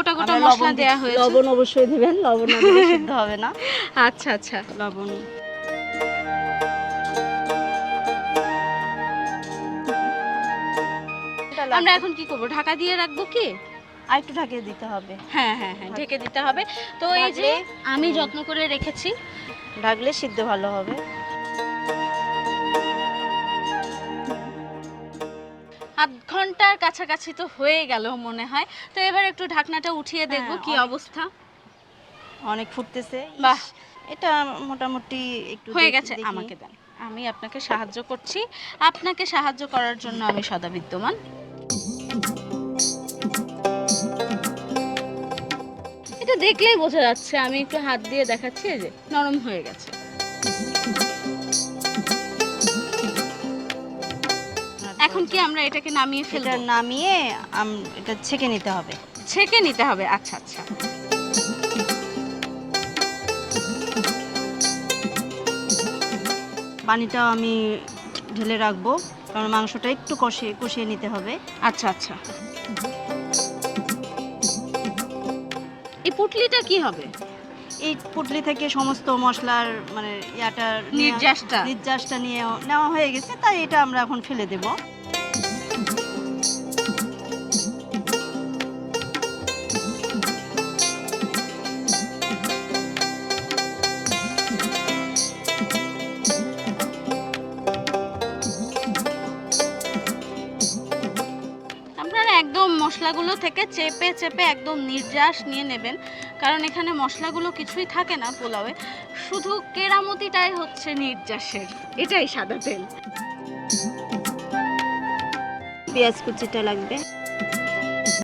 গোটা গোটা মশলা দেয়া হয়েছে। লবণ অবশ্যই দিবেন লবণ না দিলে সিদ্ধ হবে না। আচ্ছা আচ্ছা। লবণ। আমরা এখন কি করব ঢাকা দিয়ে রাখব কি? আর একটু ঢাকিয়ে দিতে হবে। হ্যাঁ হ্যাঁ হ্যাঁ ঢেকে দিতে হবে। তো এই যে আমি যত্ন করে রেখেছি। ঢাকলে সিদ্ধ ভালো হবে। আধ ঘণ্টার কাছাকাছি তো হয়ে গেল মনে হয়। তো এবার একটু ঢাকনাটা উঠিয়ে দেখব হ্যাঁ, কি অবস্থা। অনেক ফুটতেছে। বাহ। এটা মোটামুটি একটু হয়ে গেছে। আমাকে দেন। আমি আপনাকে সাহায্য করছি। আপনাকে সাহায্য করার জন্য আমি সদা বিদ্যমান। এটা দেখলেই বোঝা যাচ্ছে। আমি একটু হাত দিয়ে দেখাচ্ছি এই যে নরম হয়ে গেছে। এখন কি আমরা এটাকে নামিয়ে এটা ফেলব? নামিয়ে আম- এটা ছেঁকে নিতে হবে। ছেঁকে নিতে হবে আচ্ছা আচ্ছা। পানিটাও আমি ঢেলে রাখব কারণ মাংসটা একটু কষিয়ে কষিয়ে নিতে হবে। আচ্ছা আচ্ছা। এই পুটলিটা কি হবে? এই পুটলি থেকে সমস্ত মশলার মানে ইয়াটা নির্যাসটা? নির্যাসটা নিয়ে নেওয়া হয়ে গেছে তাই এটা আমরা এখন ফেলে দেব মশলাগুলো থেকে চেপে চেপে একদম নির্যাস নিয়ে নেবেন। কারণ এখানে মশলাগুলো কিছুই থাকে না পোলাওয়ে। শুধু কেরামতিটাই হচ্ছে নির্যাসের। এটাই সাদা তেল। পেঁয়াজ কুচিটা লাগবে।